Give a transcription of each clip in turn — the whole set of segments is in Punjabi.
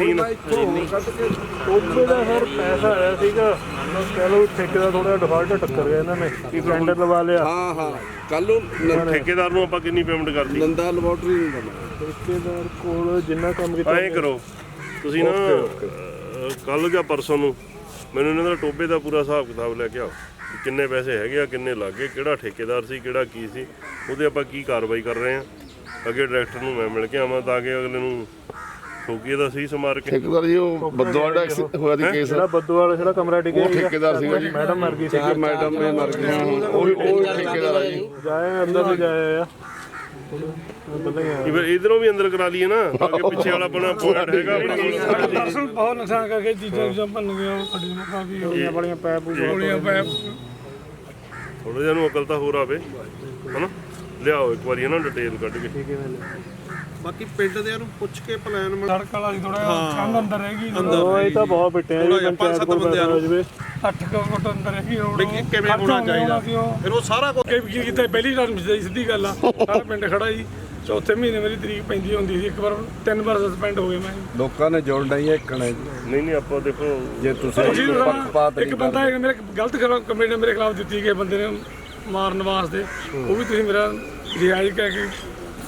ਸੀਨ ਟੋਬੇ ਦਾ ਸਰ ਪੈਸਾ ਆਇਆ ਸੀਗਾ। ਕਹ ਲਓ ਠੇਕੇ ਦਾ ਥੋੜਾ ਡਿਫਾਲਟ ਟੱਕਰ ਗਿਆ ਇਹਨਾਂ ਨੇ ਕੀ ਟੈਂਡਰ ਲਵਾ ਲਿਆ। ਹਾਂ ਹਾਂ। ਕੱਲ ਨੂੰ ਨ- ਠੇਕੇਦਾਰ ਨੂੰ ਆਪਾਂ ਕਿੰਨੀ ਪੇਮੈਂਟ ਕਰਤੀ ਨੰਦਾ ਲੈਬੋਰਟਰੀ ਦੇਣਾ ਠੇਕੇਦਾਰ ਕੋਲ ਜਿੰਨਾ ਕੰਮ ਕੀਤਾ ਐਂ ਕਰੋ। ਤੁਸੀਂ ਨਾ ਕੱਲ ਜਾਂ ਪਰਸੋਂ ਨੂੰ ਮੈਨੂੰ ਇਹਨਾਂ ਦਾ ਟੋਬੇ ਦਾ ਪੂਰਾ ਹਿਸਾਬ ਕਿਤਾਬ ਲੈ ਕੇ ਆਓ ਵੀ ਕਿੰਨੇ ਪੈਸੇ ਹੈਗੇ ਆ ਕਿੰਨੇ ਲੱਗੇ ਕਿਹੜਾ ਠੇਕੇਦਾਰ ਸੀ ਕਿਹੜਾ ਕੀ ਸੀ ਉਹਦੇ ਆਪਾਂ ਕੀ ਕਾਰਵਾਈ ਕਰ ਰਹੇ ਆ। ਅੱਗੇ ਡਾਇਰੈਕਟਰ ਨੂੰ ਮੈਂ ਮਿਲ ਕੇ ਆਵਾਂ ਤਾਂ ਕਿ ਅਗਲੇ ਨੂੰ ਠੋਕੀਏ ਦਾ ਸਹੀ ਸਮਾਰ ਕੇ। ਠੇਕੇਦਾਰ ਜੀ ਉਹ ਐਕਸੀ- ਹੋਇਆ ਦੀ ਕੇਸ ਜਿਹੜਾ ਬੱਦੂ ਵਾਲਾ ਜਿਹੜਾ ਕਮਰਾ ਡਿੱਗਿਆ ਉਹ ਠੇਕੇਦਾਰ ਸੀਗਾ ਜੀ। ਮੈਡਮ ਮਰ ਗਈ ਸੀ ਚਾਰ ਮੈਡਮ ਨੇ ਮਰ ਗਏ ਉਹ ਵੀ ਉਹ ਵੀ ਠੇਕੇਦਾਰ ਆ ਜੀ। ਜਾਏ ਅੰਦਰ ਨੂੰ ਜਾਇਆ ਆ। ਪਤਾ ਹੀ ਫਿਰ ਇਧਰੋਂ ਵੀ ਅੰਦਰ ਕਰਾ ਲਈਏ ਨਾ ਤਾਂ ਕਿ ਪਿੱਛੇ ਵਾਲਾ ਆਪਣਾ ਪੁਆਇੰਟ ਹੈਗਾ ਆਪਣੇ। ਕੋਲ ਪਰਸਨ ਬਹੁਤ ਨੁਕਸਾਨ ਕਰਕੇ ਚੀਜ਼ਾਂ ਚੀਜ਼ਾਂ ਭੰਨ ਗਈਆਂ ਖੜੀ ਨੂੰ ਕਾਫੀ ਹੋ ਗੋਲੀਆਂ ਬੜੀਆਂ ਪੈਪ ਗੋਲੀਆਂ ਪੈ ਥੋੜਾ ਜਿਹਾ ਨੂੰ ਅਕਲ ਤਾਂ ਹੋਰ ਆਵੇ। ਹਨਾ? ਲਿਆਓ ਇੱਕ ਵਾਰੀ ਇਹਨਾਂ ਡਿਟੇਲ ਕੱਢ ਕੇ। ਬਾਕੀ ਪਿੰਡ ਦੇ ਨੂੰ ਪੁੱਛ ਕੇ ਪਲਾਨ ਬਣਾ ਸੜਕ ਵਾਲਾ ਥੋੜਾ ਕੰਧ ਅੰਦਰ ਰਹਿ ਗਈ ਉਹ ਇਹ ਤਾਂ ਬਹੁਤ ਪਿੱਟਿਆ ਜੀ ਜਿਹਾ ਪੰਜ ਪੰਚਾਇਤ ਸੱਤ ਕੋਲ ਬੰਦਿਆਂ ਪੈਸਾ ਹੋ ਜਵੇ 8 ਫੁੱਟ ਅੰਦਰ ਰਹਿ ਗਈ ਰੋਡ ਵੀ ਕਿ- ਕਿਵੇਂ ਹੋਣਾ ਚਾਹੀਦਾ? ਫਿਰ ਉਹ ਸਾਰਾ ਕੁਝ ਕਿ ਕੀ ਕੀਤਾ ਪਹਿਲੀ ਵਾਰ ਮਿਸਦੀ ਸਿੱਧੀ ਗੱਲ ਆ। ਸਾਰਾ ਪਿੰਡ ਖੜਾ ਜੀ ਚੌਥੇ ਮਹੀਨੇ ਮੇਰੀ ਤਰੀਕ ਪੈਂਦੀ ਹੁੰਦੀ ਸੀ ਇੱਕ ਵਾਰ ਤਿੰਨ ਵਾਰ ਸਸਪੈਂਡ ਹੋ ਗਏ ਮੈਂ। ਲੋਕਾਂ ਨੇ ਜੋੜਨਾ ਹੀ ਇੱਕਣਾ। ਜੀ ਨਹੀਂ ਨਹੀਂ ਆਪਾਂ ਦੇਖੋ ਜੇ ਤੁਸੀਂ ਜੀ ਪੱਖਪਾਤ ਇੱਕ ਨਹੀਂ ਬੰਦਾ ਇੱਕ ਮੇਰੇ ਗਲਤ ਖਿਲਾਫ ਕੰਪਲੇਂਟ ਮੇਰੇ ਖਿਲਾਫ ਦਿੱਤੀ ਗਈ ਬੰਦੇ ਨੇ ਮਾਰਨ ਵਾਸਤੇ। ਉਹ ਵੀ ਤੁਸੀਂ ਮੇਰਾ ਰਿਆਇਜ਼ ਕਹਿ ਕੇ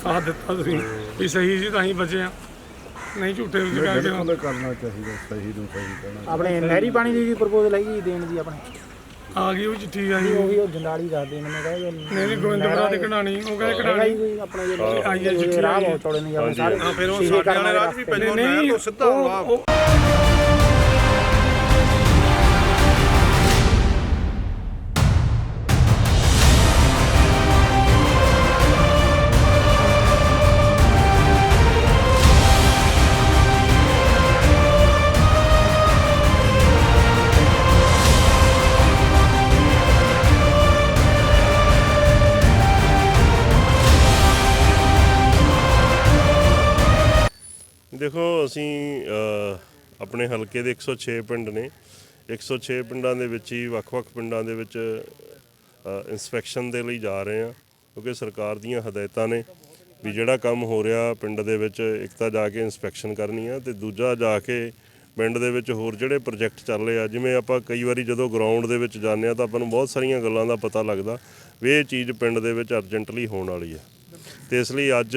ਸਾਥ ਦਿੱਤਾ ਤੁਸੀਂ। ਵੀ ਸਹੀ ਸੀ ਤਾਂ ਹੀ ਬਚੇ ਆ ਨਹੀਂ ਝੂਠੇ ਵਿੱਚ ਕਹਿ ਕੇ ਬਿਲਕੁਲ ਕਰਨਾ ਚਾਹੀਦਾ ਸਹੀ ਨੂੰ ਸਹੀ ਕਹਿਣਾ ਆਪਣੇ ਨਹਿਰੀ ਪਾਣੀ ਦੀ ਵੀ ਪ੍ਰਪੋਜ਼ਲ ਹੈਗੀ ਦੇਣ ਦੀ ਆਪਣੇ। ਆ ਗਈ ਉਹ ਚਿੱਠੀ ਆ ਜੀ ਉਹ ਵੀ ਉਹ ਜੰਡਾਲੀ ਦੱਸਦੇ ਨੇ ਮੈਂ ਕਹਿੰਦਾ ਨਹੀਂ ਨਹੀਂ ਗੋਬਿੰਦਪੁਰਾ ਦੀ ਕਢਾਣੀ ਉਹ ਕਹਿੰਦੇ ਕਢਾਣੀ। ਹੀ ਆਪਣੇ ਜਿਹੜੇ ਆਈ ਹੈ ਚਿੱਠੀ ਰਾਹ ਆਈ ਹੈ। ਬਹੁਤ ਚੌੜੇ ਨੇ ਆਪਣੇ ਸਾਰੇ ਫਿਰ ਉਹ ਸਾਡੇ ਵਾਲੇ ਰਾਜ ਵੀ ਪੈਂਦੇ ਤੋਂ ਸਿੱਧਾ ਉਹ- ਦੇਖੋ, ਅਸੀਂ ਆਪਣੇ ਹਲਕੇ ਦੇ 106 ਪਿੰਡ ਨੇ। 106 ਪਿੰਡਾਂ ਦੇ ਵਿੱਚ ਹੀ ਵੱਖ-ਵੱਖ ਪਿੰਡਾਂ ਦੇ ਵਿੱਚ ਇਨਸਪੈਕਸ਼ਨ ਦੇ ਲਈ ਜਾ ਰਹੇ ਹਾਂ, ਕਿਉਂਕਿ ਸਰਕਾਰ ਦੀਆਂ ਹਦਾਇਤਾਂ ਨੇ ਵੀ ਜਿਹੜਾ ਕੰਮ ਹੋ ਰਿਹਾ ਪਿੰਡ ਦੇ ਵਿੱਚ, ਇੱਕ ਤਾਂ ਜਾ ਕੇ ਇਨਸਪੈਕਸ਼ਨ ਕਰਨੀ ਆ ਤੇ ਦੂਜਾ ਜਾ ਕੇ ਪਿੰਡ ਦੇ ਵਿੱਚ ਹੋਰ ਜਿਹੜੇ ਪ੍ਰੋਜੈਕਟ ਚੱਲ ਰਹੇ ਆ, ਜਿਵੇਂ ਆਪਾਂ ਕਈ ਵਾਰੀ ਜਦੋਂ ਗਰਾਊਂਡ ਦੇ ਵਿੱਚ ਜਾਂਦੇ ਆ ਤਾਂ ਆਪਾਂ ਨੂੰ ਬਹੁਤ ਸਾਰੀਆਂ ਗੱਲਾਂ ਦਾ ਪਤਾ ਲੱਗਦਾ ਵੀ ਇਹ ਚੀਜ਼ ਪਿੰਡ ਦੇ ਵਿੱਚ ਅਰਜੈਂਟਲੀ ਹੋਣ ਵਾਲੀ ਆ ਤੇ ਇਸ ਲਈ ਅੱਜ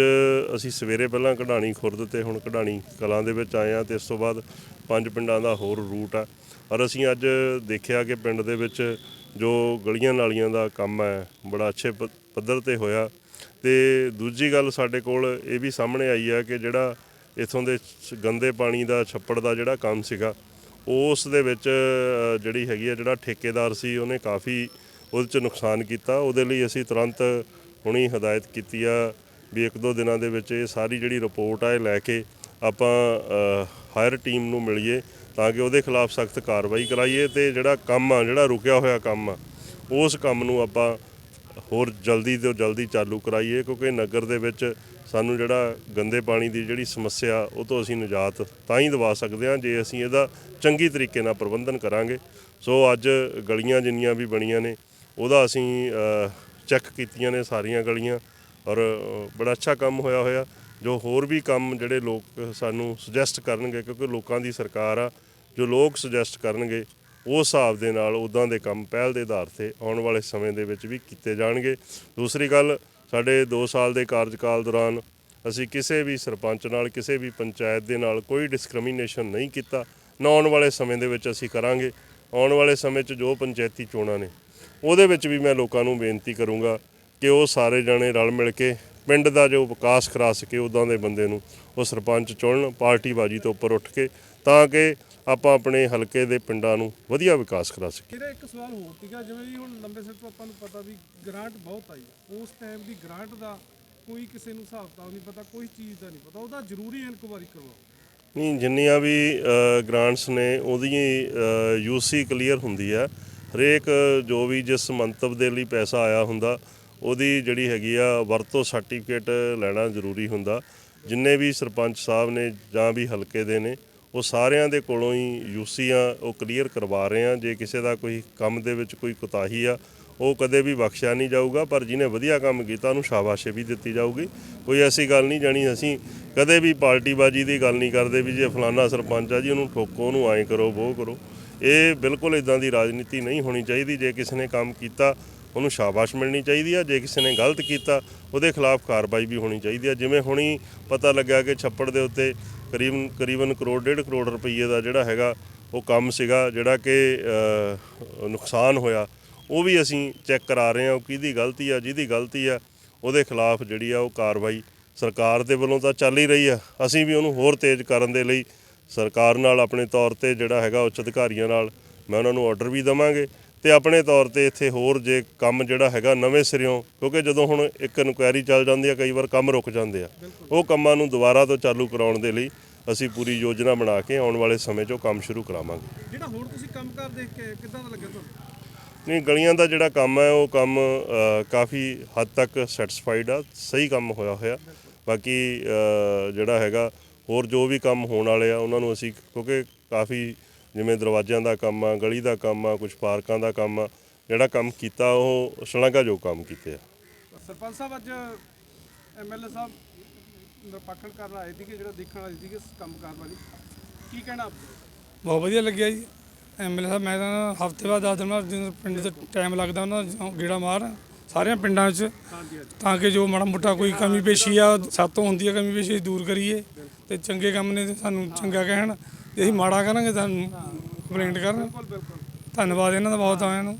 ਅਸੀਂ ਸਵੇਰੇ ਪਹਿਲਾਂ ਕਢਾਣੀ ਖੁਰਦ ਤੇ ਹੁਣ ਕਢਾਣੀ ਕਲਾਂ ਦੇ ਵਿੱਚ ਆਏ ਆ ਤੇ ਇਸ ਤੋਂ ਬਾਅਦ ਪੰਜ ਪਿੰਡਾਂ ਦਾ ਹੋਰ ਰੂਟ ਆ। ਔਰ ਅਸੀਂ ਅੱਜ ਦੇਖਿਆ ਕਿ ਪਿੰਡ ਦੇ ਵਿੱਚ ਜੋ ਗਲੀਆਂ ਨਾਲੀਆਂ ਦਾ ਕੰਮ ਹੈ, ਬੜਾ ਅੱਛੇ ਪ- ਪੱਧਰ ਤੇ ਹੋਇਆ। ਤੇ ਦੂਜੀ ਗੱਲ ਸਾਡੇ ਕੋਲ ਇਹ ਵੀ ਸਾਹਮਣੇ ਆਈ ਆ ਕਿ ਜਿਹੜਾ ਇਥੋਂ ਦੇ ਗੰਦੇ ਪਾਣੀ ਦਾ ਛੱਪੜ ਦਾ ਜਿਹੜਾ ਕੰਮ ਸੀਗਾ, ਉਸ ਦੇ ਵਿੱਚ ਜਿਹੜੀ ਹੈਗੀ ਆ ਜਿਹੜਾ ਠੇਕੇਦਾਰ ਸੀ, ਉਹਨੇ ਕਾਫੀ ਉਹਦੇ ਚ ਨੁਕਸਾਨ ਕੀਤਾ। ਉਹਦੇ ਲਈ ਅਸੀਂ ਤੁਰੰਤ ਹੁਣੀ ਹਦਾਇਤ ਕੀਤੀ ਆ ਵੀ ਇੱਕ ਦੋ ਦਿਨਾਂ ਦੇ ਵਿੱਚ ਇਹ ਸਾਰੀ ਜਿਹੜੀ ਰਿਪੋਰਟ ਆ ਇਹ ਲੈ ਕੇ ਆਪਾਂ ਹਾਇਰ ਟੀਮ ਨੂੰ ਮਿਲੀਏ ਤਾਂ ਕਿ ਉਹਦੇ ਖਿਲਾਫ ਸਖਤ ਕਾਰਵਾਈ ਕਰਾਈਏ ਤੇ ਜਿਹੜਾ ਕੰਮ ਆ, ਜਿਹੜਾ ਰੁਕਿਆ ਹੋਇਆ ਕੰਮ ਆ, ਉਸ ਕੰਮ ਨੂੰ ਆਪਾਂ ਹੋਰ ਜਲਦੀ ਤੋਂ ਜਲਦੀ ਚਾਲੂ ਕਰਾਈਏ ਕਿਉਂਕਿ ਨਗਰ ਦੇ ਵਿੱਚ ਸਾਨੂੰ ਜਿਹੜਾ ਗੰਦੇ ਪਾਣੀ ਦੀ ਜਿਹੜੀ ਸਮੱਸਿਆ ਉਹ ਤੋਂ ਅਸੀਂ ਨਿਜਾਤ ਤਾਂ ਹੀ ਦਿਵਾ ਸਕਦੇ ਹਾਂ ਜੇ ਅਸੀਂ ਇਹਦਾ ਚੰਗੀ ਤਰੀਕੇ ਨਾਲ ਪ੍ਰਬੰਧਨ ਕਰਾਂਗੇ। ਸੋ ਅੱਜ ਗਲੀਆਂ ਜਿੰਨੀਆਂ ਵੀ ਬਣੀਆਂ ਨੇ, ਉਹਦਾ ਅਸੀਂ ਚੈੱਕ ਕੀਤੀਆਂ ਨੇ ਸਾਰੀਆਂ ਗਲੀਆਂ ਔਰ ਬੜਾ ਅੱਛਾ ਕੰਮ ਹੋਇਆ ਹੋਇਆ। ਜੋ ਹੋਰ ਵੀ ਕੰਮ ਜਿਹੜੇ ਲੋਕ ਸਾਨੂੰ ਸੁਜੈਸਟ ਕਰਨਗੇ, ਕਿਉਂਕਿ ਲੋਕਾਂ ਦੀ ਸਰਕਾਰ ਆ, ਜੋ ਲੋਕ ਸੁਜੈਸਟ ਕਰਨਗੇ ਉਸ ਹਿਸਾਬ ਦੇ ਨਾਲ ਉਦਾਂ ਦੇ ਕੰਮ ਪਹਿਲ ਦੇ ਆਧਾਰ ਤੇ ਆਉਣ ਵਾਲੇ ਸਮੇਂ ਦੇ ਵਿੱਚ ਵੀ ਕੀਤੇ ਜਾਣਗੇ। ਦੂਸਰੀ ਗੱਲ, ਸਾਡੇ 2 ਸਾਲ ਦੇ ਕਾਰਜਕਾਲ ਦੌਰਾਨ ਅਸੀਂ ਕਿਸੇ ਵੀ ਸਰਪੰਚ ਨਾਲ, ਕਿਸੇ ਵੀ ਪੰਚਾਇਤ ਦੇ ਨਾਲ ਕੋਈ ਡਿਸਕ੍ਰਿਮੀਨੇਸ਼ਨ ਨਹੀਂ ਕੀਤਾ। ਨਾ ਆਉਣ ਵਾਲੇ ਸਮੇਂ ਦੇ ਵਿੱਚ ਅਸੀਂ ਕਰਾਂਗੇ। ਆਉਣ ਵਾਲੇ ਸਮੇਂ 'ਚ ਜੋ ਪੰਚਾਇਤੀ ਚੋਣਾਂ ਨੇ ਉਹਦੇ ਵਿੱਚ ਵੀ ਮੈਂ ਲੋਕਾਂ ਨੂੰ ਬੇਨਤੀ ਕਰੂੰਗਾ ਕਿ ਉਹ ਸਾਰੇ ਜਣੇ ਰਲ ਮਿਲ ਕੇ ਪਿੰਡ ਦਾ ਜੋ ਵਿਕਾਸ ਕਰਾ ਸਕੇ ਉਦਾਂ ਦੇ ਬੰਦੇ ਨੂੰ ਉਹ ਸਰਪੰਚ ਚੁਣਨ ਪਾਰਟੀਬਾਜ਼ੀ ਤੋਂ ਉੱਪਰ ਉੱਠ ਕੇ ਤਾਂ ਕਿ ਆਪਾਂ ਆਪਣੇ ਹਲਕੇ ਦੇ ਪਿੰਡਾਂ ਨੂੰ ਵਧੀਆ ਵਿਕਾਸ ਕਰਾ ਸਕੀਏ। ਮੇਰਾ ਇੱਕ ਸਵਾਲ ਹੋਰ ਸੀਗਾ ਜਿਵੇਂ ਜੀ ਹੁਣ ਲੰਬੇ ਸਿਰ ਤੋਂ ਆਪਾਂ ਨੂੰ ਪਤਾ ਵੀ ਗ੍ਰਾਂਟ ਬਹੁਤ ਆਈ ਉਸ ਟਾਈਮ ਦੀ ਗ੍ਰਾਂਟ ਦਾ ਕੋਈ ਕਿਸੇ ਨੂੰ ਹਿਸਾਬ ਕਿਤਾਬ ਨਹੀਂ ਪਤਾ ਕੋਈ ਚੀਜ਼ ਦਾ ਨਹੀਂ ਪਤਾ। ਉਹਦਾ ਜ਼ਰੂਰੀ ਇਨਕੁਆਰੀ ਕਰਵਾਓ ਨਹੀਂ ਜਿੰਨੀਆਂ ਵੀ ਗ੍ਰਾਂਟਸ ਨੇ ਉਹਦੀ ਯੂਸੀ ਕਲੀਅਰ ਹੁੰਦੀ ਹੈ। ਹਰੇਕ ਜੋ ਵੀ ਜਿਸ ਮੰਤਵ ਦੇ ਲਈ ਪੈਸਾ ਆਇਆ ਹੁੰਦਾ, ਉਹਦੀ ਜਿਹੜੀ ਹੈਗੀ ਆ ਵਰਤੋਂ ਸਰਟੀਫਿਕੇਟ ਲੈਣਾ ਜ਼ਰੂਰੀ ਹੁੰਦਾ। ਜਿੰਨੇ ਵੀ ਸਰਪੰਚ ਸਾਹਿਬ ਨੇ ਜਾਂ ਵੀ ਹਲਕੇ ਦੇ ਨੇ, ਉਹ ਸਾਰਿਆਂ ਦੇ ਕੋਲੋਂ ਹੀ ਯੂਸੀਆਂ ਉਹ ਕਲੀਅਰ ਕਰਵਾ ਰਹੇ ਆ। ਜੇ ਕਿਸੇ ਦਾ ਕੋਈ ਕੰਮ ਦੇ ਵਿੱਚ ਕੋਈ ਕੁਤਾਹੀ ਆ, ਉਹ ਕਦੇ ਵੀ ਬਖਸ਼ਿਆ ਨਹੀਂ ਜਾਊਗਾ, ਪਰ ਜਿਹਨੇ ਵਧੀਆ ਕੰਮ ਕੀਤਾ, ਉਹਨੂੰ ਸ਼ਾਬਾਸ਼ੇ ਵੀ ਦਿੱਤੀ ਜਾਊਗੀ। ਕੋਈ ਐਸੀ ਗੱਲ ਨਹੀਂ ਜਾਣੀ, ਅਸੀਂ ਕਦੇ ਵੀ ਪਾਰਟੀਬਾਜ਼ੀ ਦੀ ਗੱਲ ਨਹੀਂ ਕਰਦੇ ਵੀ ਜੇ ਫਲਾਨਾ ਸਰਪੰਚ ਆ ਜੀ, ਉਹਨੂੰ ਠੋਕੋ, ਉਹਨੂੰ ਐਂ ਕਰੋ ਉਹ ਕਰੋ। ਇਹ ਬਿਲਕੁਲ ਇਦਾਂ ਦੀ ਰਾਜਨੀਤੀ ਨਹੀਂ ਹੋਣੀ ਚਾਹੀਦੀ। ਜੇ ਕਿਸੇ ਨੇ ਕੰਮ ਕੀਤਾ, ਉਹਨੂੰ ਸ਼ਾਬਾਸ਼ ਮਿਲਣੀ ਚਾਹੀਦੀ ਆ। ਜੇ ਕਿਸੇ ਨੇ ਗਲਤ ਕੀਤਾ, ਉਹਦੇ ਖਿਲਾਫ ਕਾਰਵਾਈ ਵੀ ਹੋਣੀ ਚਾਹੀਦੀ ਆ। ਜਿਵੇਂ ਹੁਣੀ ਪਤਾ ਲੱਗਾ ਕਿ ਛੱਪੜ ਦੇ ਉੱਤੇ ਕਰੀਬਨ ਕਰੀਬਨ ਕਰੋੜ, ਡੇਢ ਕਰੋੜ ਰੁਪਏ ਦਾ ਜਿਹੜਾ ਹੈਗਾ, ਉਹ ਕੰਮ ਸੀਗਾ, ਜਿਹੜਾ ਕਿ ਨੁਕਸਾਨ ਹੋਇਆ, ਉਹ ਵੀ ਅਸੀਂ ਚੈੱਕ ਕਰਾ ਰਹੇ ਹਾਂ, ਉਹ ਕਿਹਦੀ ਗਲਤੀ ਆ, ਜਿਹਦੀ ਗਲਤੀ ਆ, ਉਹਦੇ ਖਿਲਾਫ ਜਿਹੜੀ ਆ ਉਹ ਕਾਰਵਾਈ ਸਰਕਾਰ ਦੇ ਵੱਲੋਂ ਤਾਂ ਚੱਲ ਹੀ ਰਹੀ ਆ। ਅਸੀਂ ਵੀ ਉਹਨੂੰ ਹੋਰ ਤੇਜ਼ ਕਰਨ ਦੇ ਲਈ ਸਰਕਾਰ ਨਾਲ ਆਪਣੇ ਤੌਰ ਤੇ ਜਿਹੜਾ ਹੈਗਾ ਉੱਚ ਅਧਿਕਾਰੀਆਂ ਨਾਲ ਮੈਂ ਉਹਨਾਂ ਨੂੰ ਆਰਡਰ ਵੀ ਦਵਾਂਗੇ ਤੇ ਆਪਣੇ ਤੌਰ ਤੇ ਇੱਥੇ ਹੋਰ ਜੇ ਕੰਮ ਜਿਹੜਾ ਹੈਗਾ ਨਵੇਂ ਸਿਰਿਓਂ ਕਿਉਂਕਿ ਜਦੋਂ ਹੁਣ ਇੱਕ ਇਨਕੁਆਇਰੀ ਚੱਲ ਜਾਂਦੀ ਆ ਕਈ ਵਾਰ ਕੰਮ ਰੁਕ ਜਾਂਦੇ ਆ। ਉਹ ਕੰਮਾਂ ਨੂੰ ਦੁਬਾਰਾ ਤੋਂ ਚਾਲੂ ਕਰਾਉਣ ਦੇ ਲਈ ਅਸੀਂ ਪੂਰੀ ਯੋਜਨਾ ਬਣਾ ਕੇ ਆਉਣ ਵਾਲੇ ਸਮੇਂ 'ਚ ਉਹ ਕੰਮ ਸ਼ੁਰੂ ਕਰਾਵਾਂਗੇ। ਜਿਹੜਾ ਹੋਰ ਤੁਸੀਂ ਕੰਮ ਕਰ ਦੇਖ ਕੇ ਕਿੱਦਾਂ ਦਾ ਲੱਗਿਆ ਤੁਹਾਨੂੰ? ਨਹੀਂ ਗਲੀਆਂ ਦਾ ਜਿਹੜਾ ਕੰਮ ਹੈ ਉਹ ਕੰਮ ਕਾਫੀ ਹੱਦ ਤੱਕ ਸੈਟੀਸਫਾਈਡ ਆ ਸਹੀ ਕੰਮ ਹੋਇਆ ਹੋਇਆ। ਬਾਕੀ ਜਿਹੜਾ ਹੈਗਾ ਹੋਰ ਜੋ ਵੀ ਕੰਮ ਹੋਣ ਵਾਲੇ ਆ ਉਹਨਾਂ ਨੂੰ ਅਸੀਂ ਕਿਉਂਕਿ ਕਾਫੀ ਜਿਵੇਂ ਦਰਵਾਜ਼ਿਆਂ ਦਾ ਕੰਮ ਆ ਗਲੀ ਦਾ ਕੰਮ ਆ ਕੁਝ ਪਾਰਕਾਂ ਦਾ ਕੰਮ ਆ ਜਿਹੜਾ ਕੰਮ ਕੀਤਾ ਉਹ ਸ਼ਲਾਘਾਯੋਗ ਕੰਮ ਕੀਤੇ ਆ। ਸਰਪੰਚ ਸਾਹਿਬ ਅੱਜ ਐਮਐਲਏ ਸਾਹਿਬ ਨਿਰਪੱਖਣ ਕਰਨ ਆਏ ਸੀਗੇ ਜਿਹੜਾ ਦੇਖਣ ਆਏ ਸੀਗੇ ਕੰਮਕਾਰ ਵਾਲੀ। ਕੀ ਕਹਿਣਾ ਆਪ ਬਹੁਤ ਵਧੀਆ ਲੱਗਿਆ ਜੀ। ਐਮਐਲਏ ਸਾਹਿਬ ਮੈਂ ਤਾਂ ਹਫ਼ਤੇ ਬਾਅਦ ਦਸ ਦਿਨ ਬਾਅਦ ਜਦੋਂ ਪਿੰਡ 'ਚ ਟਾਈਮ ਲੱਗਦਾ ਉਹਨਾਂ ਦਾ ਗੇੜਾ ਮਾਰ ਸਾਰਿਆਂ ਪਿੰਡਾਂ 'ਚ ਤਾਂ ਕਿ ਜੋ ਮਾੜਾ ਮੋਟਾ ਕੋਈ ਕਮੀ ਪੇਸ਼ੀ ਆ ਸਾਤੋਂ ਹੁੰਦੀ ਆ ਕਮੀ ਪੇਸ਼ੀ ਦੂਰ ਕਰੀਏ। ਤੇ ਚੰਗੇ ਕੰਮ ਨੇ ਤੇ ਸਾਨੂੰ ਚੰਗਾ ਕਹਿਣ। ਤੇ ਅਸੀਂ ਮਾੜਾ ਕਰਾਂਗੇ ਸਾਨੂੰ ਕੰਪਲੇਂਟ ਕਰਨ। ਧੰਨਵਾਦ ਇਹਨਾਂ ਦਾ ਬਹੁਤ ਆਇਆਂ ਨੂੰ।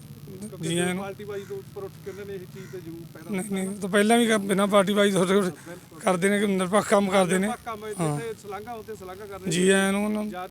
ਜੀ ਆਇਆਂ ਨੂੰ। ਪਾਰਟੀ ਤੋਂ ਉੱਪਰ ਉੱਠ ਕੇ ਉਹਨਾਂ ਨੇ ਇਹ ਚੀਜ਼ ਤੇ ਜ਼ਰੂਰ ਪੈਦਾ ਨਹੀਂ ਨਹੀਂ ਉਹ ਤਾਂ ਪਹਿਲਾਂ ਵੀ ਬਿਨਾਂ ਪਾਰਟੀ ਵਾਈਜ਼ ਕਰਦੇ ਨੇ ਕਿ ਨਿਰਪੱਖ ਕੰਮ ਕਰਦੇ ਨੇ। ਕੰਮ ਜਿੱਥੇ ਸਲਾਂਘਾ ਉੱਤੇ ਸਲਾਂਘਾ ਕਰਦੇ ਜੀ ਆਇਆਂ ਨੂੰ ਉਹਨਾਂ ਨੂੰ। ਜਾਂ